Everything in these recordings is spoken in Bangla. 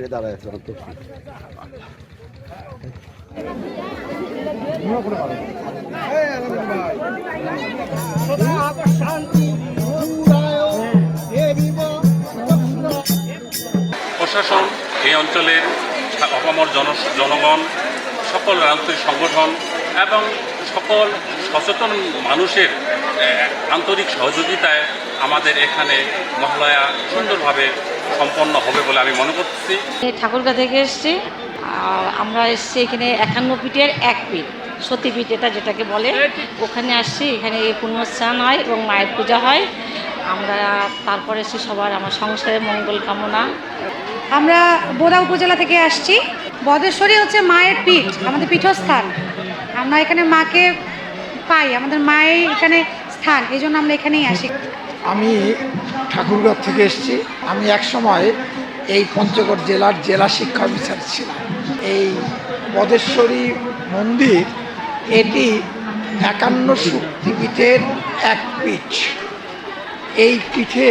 দেখার তো প্রশাসন এই অঞ্চলের অপামর জন জনগণ, সকল রাজনৈতিক সংগঠন এবং সকল সচেতন মানুষের আন্তরিক সহযোগিতায় আমাদের এখানে মহালয়া সুন্দরভাবে সম্পন্ন হবে বলে আমি মনে করতেছি এই ঠাকুরগা থেকে এসেছি। আর আমরা এসেছি এখানে একান্ন পিঠের এক পিঠ সতীপীঠ এটা যেটাকে বলে। ওখানে আসছি এখানে এই পুণ্যস্নান হয় এবং মায়ের পূজা হয়। আমরা তারপরে এসে সবার আমার সংসারের মঙ্গল কামনা। আমরা বোদা উপজেলা থেকে আসছি। বদেশ্বরী হচ্ছে মায়ের পীঠ আমাদের পীঠস্থান। আমরা এখানে মাকে পাই আমাদের মায়ের এখানে স্থান এই জন্য আমরা এখানেই আসি। আমি ঠাকুরগাঁও থেকে এসেছি। আমি এক সময় এই পঞ্চগড় জেলার জেলা শিক্ষা অফিসার ছিলাম। এই পদেশ্বরী মন্দির, এটি একান্ন শক্তিপীঠের এক পীঠ। এই পীঠে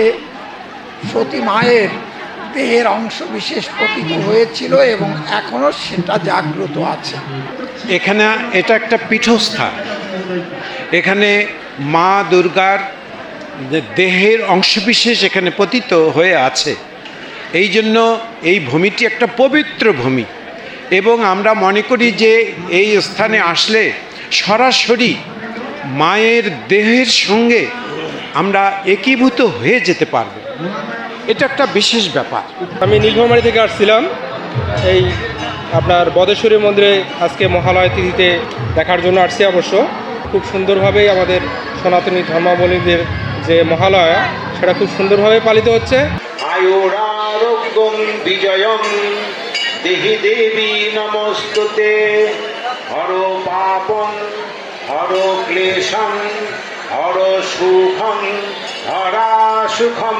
সতী মায়ের দেহের অংশ বিশেষ পতিত হয়েছিল এবং এখনও সেটা জাগ্রত আছে। এখানে, এটা একটা পীঠস্থান। এখানে মা দুর্গার দেহের অংশবিশেষ এখানে পতিত হয়ে আছে। এই জন্য এই ভূমিটি একটা পবিত্র ভূমি। এবং আমরা মনে করি যে এই স্থানে আসলে সরাসরি মায়ের দেহের সঙ্গে আমরা একীভূত হয়ে যেতে পারব। এটা একটা বিশেষ ব্যাপার। আমি নীলফামারী থেকে আসছিলাম। এই আপনার বদেশ্বরী মন্দিরে আজকে মহালয়া তিথিতে দেখার জন্য আসছি অবশ্য। খুব সুন্দরভাবেই আমাদের সনাতনী ধর্মাবলীদের যে মহালয়া সেটা খুব সুন্দরভাবে পালিত হচ্ছে। আয়ুরারোগ্যং বিজয়ং দেহি দেবী নমস্তুতে। হর পাপং হর ক্লেশং হর সুখং হরা সুখম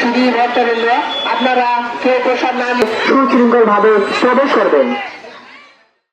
শুধু ভক্তবৃন্দ আপনারা কেউ প্রসাদ না নিয়ে সুশৃঙ্খল ভাবে প্রবেশ করবেন।